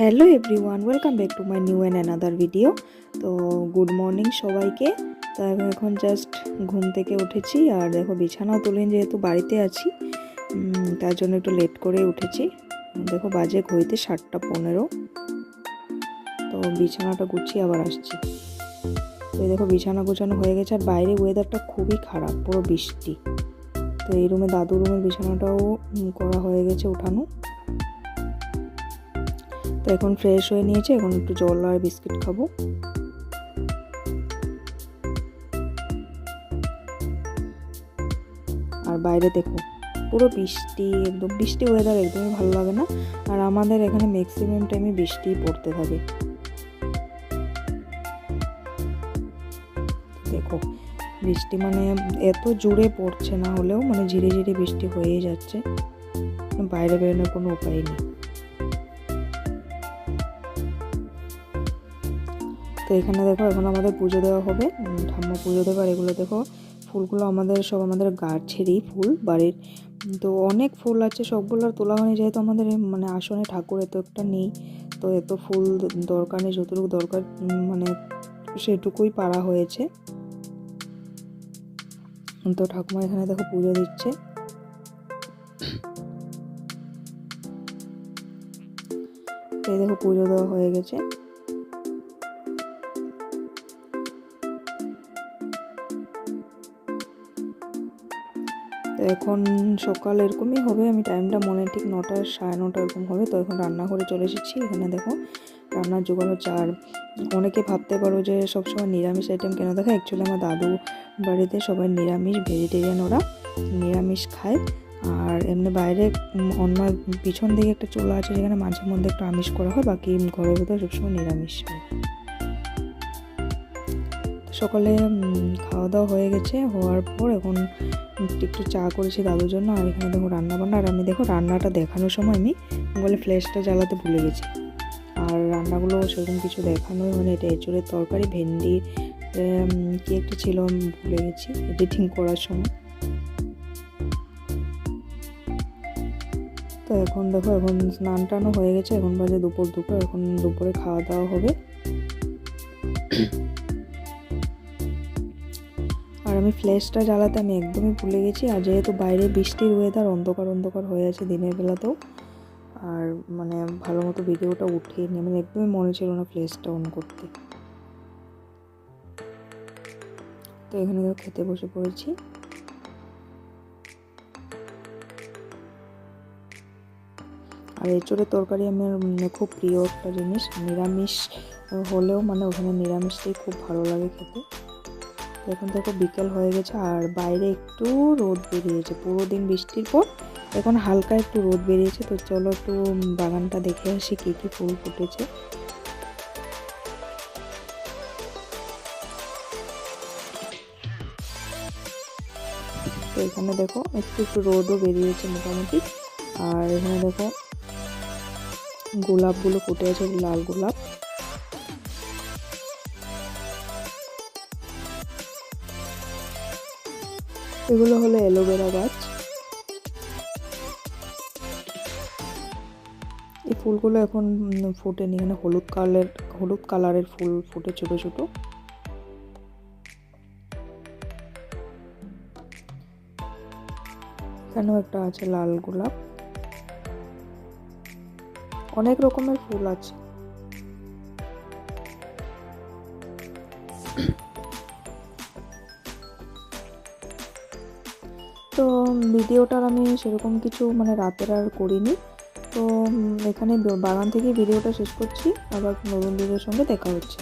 Hello everyone, welcome back to my new and another video. তো good morning সবাইকে। তো এখন জাস্ট ঘুম থেকে উঠেছি আর দেখো বিছানাও তুলেন যেহেতু বাড়িতে আছি। তার জন্য একটু লেট করে উঠেছি। দেখো বাজে ঘড়িতে সাতটা পনেরো। তো বিছানাটা গুছিয়ে আবার আসছি। তো দেখো বিছানা গোছানো হয়ে গেছে আর বাইরে ওয়েদারটা খুবই খারাপ, পুরো বৃষ্টি। তো এই রুমে দাদু রুমের বিছানাটাও করা হয়ে গেছে উঠানো। তো এখন ফ্রেশ হয়ে নিয়েছে, এখন একটু জল আর বিস্কিট খাব। আর বাইরে দেখো, পুরো বৃষ্টি, একদম বৃষ্টি ওয়েদার একদমই ভালো লাগে না। আর আমাদের এখানে ম্যাক্সিমাম টাইমে বৃষ্টি পড়তে থাকে। দেখো, বৃষ্টি মানে এত জোরে পড়ছে না হলেও মানে ধীরে ধীরে বৃষ্টি হয়েই যাচ্ছে। বাইরে বেরোনোর কোনো উপায় নেই। তো এখানে দেখো, এখন আমাদের পুজো দেওয়া হবে। ঠাম্মা পুজো দেবে আর এগুলো দেখো, ফুলগুলো আমাদের, সব আমাদের গাছেরই ফুল, বাড়ির। তো অনেক ফুল আছে, সবগুলো তোলা হয়নি যেহেতু আমাদের মানে আসনে ঠাকুর এত একটা নেই। তো এত ফুল দরকার নেই, যতটুকু দরকার মানে সেটুকুই পারা হয়েছে। তো ঠাকুমা এখানে দেখো পুজো দিচ্ছে। এই দেখো পুজো দেওয়া হয়ে গেছে। এখন সকাল এরকমই হবে, আমি টাইমটা মনে ঠিক নটা সাড়ে নটা এরকম হবে, তো এখন রান্নাঘরে চলে এসেছি। এখানে দেখো, রান্নার জোগাড় হচ্ছে আর অনেকে ভাবতে পারো যে সবসময় নিরামিষ আইটেম কেন দেখা অ্যাকচুয়ালি আমার দাদু বাড়িতে সবাই নিরামিষ ভেজিটেরিয়ান ওরা, নিরামিষ খায়। আর এমনি বাইরে অন্য পিছন দিকে একটা চুলা আছে, সেখানে মাঝে মধ্যে একটু আমিষ করা হয়, বাকি ঘরের ভিতরে সবসময় নিরামিষ হয়। সকালে খাওয়া দাওয়া হয়ে গেছে। হওয়ার পর এখন একটু চা করেছি দাদুর জন্য, আর এখানে দেখো রান্না বান্না আর আমি দেখো রান্নাটা দেখানোর সময় আমি বলে ফ্ল্যাশটা জ্বালাতে ভুলে গেছি। আর রান্নাগুলো সেরকম কিছু দেখানোই মানে এটা এঁচুড়ের তরকারি, ভেন্ডি কি একটা ছিল আমি ভুলে গেছি। এডিটিং করার সময়। তো এখন দেখো, এখন স্নান টানও হয়ে গেছে। এখন বাজে দুপুর দুটো, এখন দুপুরে খাওয়া দাওয়া হবে। আর আমি ফ্ল্যাশটা জ্বালাতে আমি একদমই ভুলে গেছি। আর যেহেতু বাইরে বৃষ্টির ওয়েদার অন্ধকার অন্ধকার হয়ে আছে দিনের বেলাতেও, আর মানে ভালো মতো ভিডিওটা উঠিয়ে মানে একদমই মনে ছিল না ফ্ল্যাশটা অন করতে। তো এখানে তো খেতে বসে পড়েছি। আর এঁচড়ের তরকারি আমার খুব প্রিয় একটা জিনিস, নিরামিষ হলেও মানে ওখানে নিরামিষটাই খুব ভালো লাগে খেতে। এখন দেখো বিকেল হয়ে গেছে আর বাইরে একটু রোদ বেরিয়েছে। পুরো দিন বৃষ্টির পর এখন হালকা একটু রোদ বেরিয়েছে। তো চলো একটু বাগানটা দেখে আসি কী কী ফুল ফুটেছে। এখানে দেখো একটু একটু রোদও বেরিয়েছে মোটামুটি। আর এখানে দেখো গোলাপগুলো ফুটে আছে, লাল গোলাপ। এগুলো হলো অ্যালোভেরা গাছ। এই ফুলগুলো এখন ফোটেনি এখানে হলুদ কালার, হলুদ কালারের ফুল ফুটে ছোট ছোট। এখানেও একটা আছে লাল গোলাপ। অনেক রকমের ফুল আছে। ভিডিওটার আমি সেরকম কিছু মানে রাতের আর করিনি। তো এখানে বাগান থেকে ভিডিওটা শেষ করছি। আবার নতুন দিদের সঙ্গে দেখা হচ্ছে।